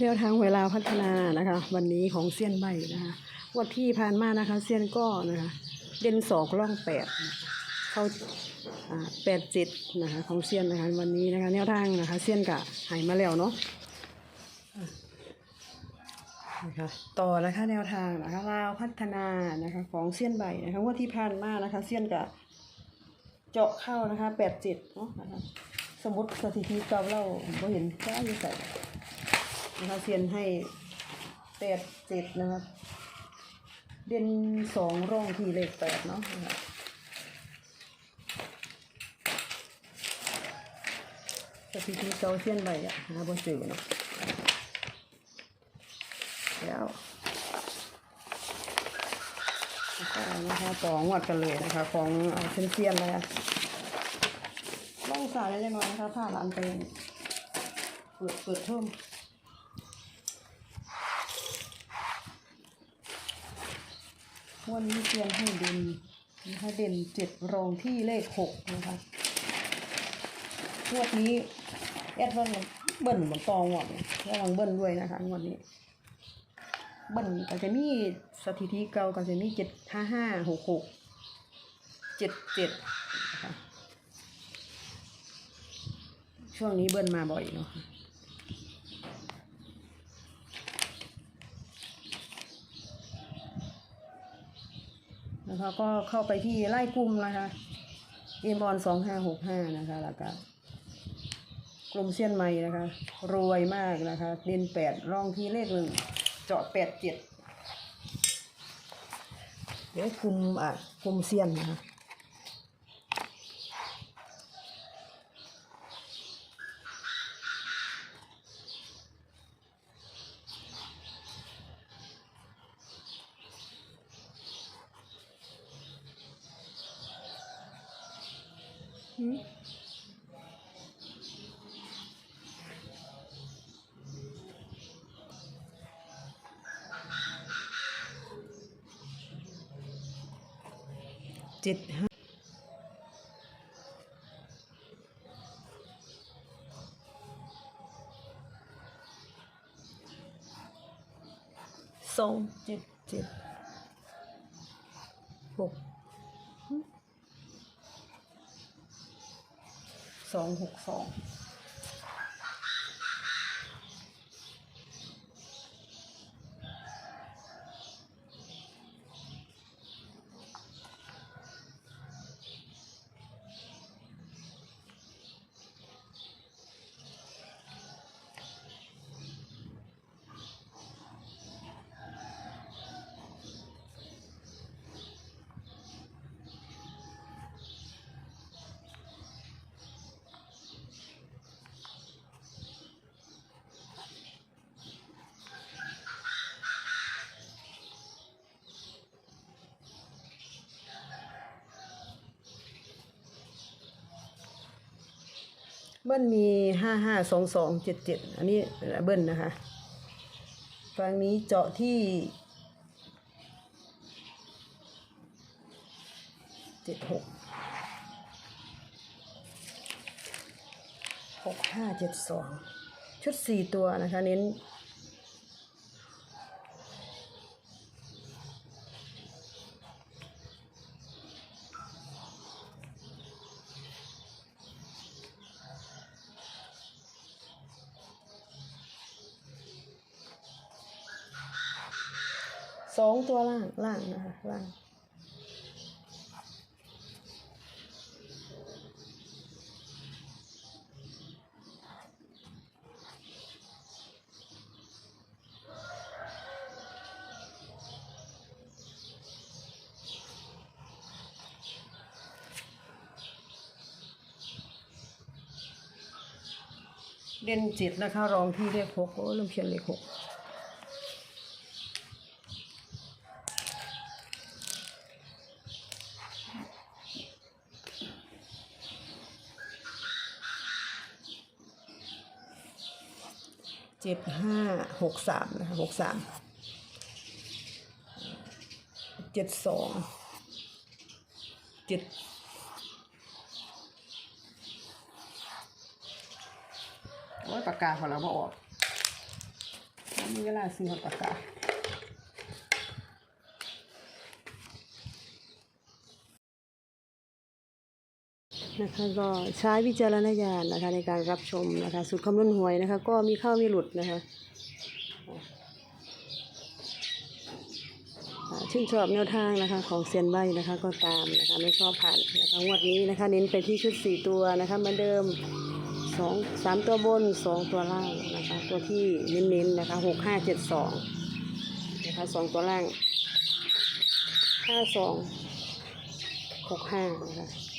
แนวทางเวลาพัฒนานะคะ วันนี้ของเซียนใบนะคะวันที่ผ่านมานะคะเซียนก็นะคะเด่นสองร่องแปดเข้าแปดจ็ดนะคะของเซียนนะคะวันนี้นะคะแนวทางนะคะเซียนกะหายมาแล้วเนาะนะคะต่อนะคะแนวทางนะคะลาวพัฒนานะคะของเซียนใบนะคะวันที่ผ่านมานะคะเซียนกะเจาะเข้านะคะแปดจ็ดเนาะนะคะสมมติสถิติเก่าเราเราเห็นก็อยู่ใส่ นะคะเซียนให้แปดเจ็ดนะครับเด่นสองร่องที่เลขแปดเนาะนะะสถิติเกาเซียนใบอะหาบ่เจอเนาะแล้วนะคะนะคะต่องวดกันเลยนะคะ ของเซียนเซียนเลยอะล่องสายได้ยังไงนะคะผ้าร้านไปเปิดเปิดเพิ่ม วันนี้เตรียมให้เด่นนะคะเด่นเจ็ดรองที่เลขหกนะคะงวดนี้แอดว่าเบิ้ลบนตองหมดระวังเบิ้ลด้วยนะคะงวดนี้ เบิ้ลก็จะมีสถิติเก่าก็จะมีเจ็ดห้าห้าหกหกเจ็ดเจ็ดนะคะช่วงนี้เบิ้ลมาบ่อยเนาะ นะคะก็เข้าไปที่ไล่กลุ่มนะคะเอมบอลสองห้าหกห้านะคะแล้วก็กลุ่มเซียนใหม่นะคะ รวยมากนะคะเด่นแปดร่องที่เลขหนึ่งเจาะแปดเจ็ดเดี๋ยวกลุ่มอะกลุ่มเซียนนะคะ เจ็ดห้าสองเจ็ดเจ็ดหก สองหกสอง เบิ้ลมีห้าห้าสองสองเจ็ดเจ็ดอันนี้เบิ้ลนะคะฝั่งนี้เจาะที่เจ็ดหกหกห้าเจ็ดสองชุดสี่ตัวนะคะ เน้น สองตัวล่างล่างนะคะล่างเด่นจิตนะคะ รองที่เลขหกโอ้ลืมเขียนเลขหก เจ็ดห้าหกสามนะคะหกสามเจ็ดสองเจ็ดโอ้ยปากกาของเราบ่ออกมีเวลาซื้อปากกา นะคะก็ใช้วิจารณญาณนะคะในการรับชมนะคะสูตรคำนวณหวยนะคะ ก็มีเข้ามีหลุดนะคะชื่นชอบแนวทางนะคะของเซียนใบนะคะก็ตามนะคะไม่ชอบผ่านนะคะงวดนี้นะคะเน้นไปที่ชุดสี่ตัวนะคะเหมือนเดิมสองสามตัวบนสองตัวล่างนะคะตัวที่เน้นๆนะคะหกห้าเจ็ดสองนะคะสองตัวล่างห้าสองหกห้านะคะ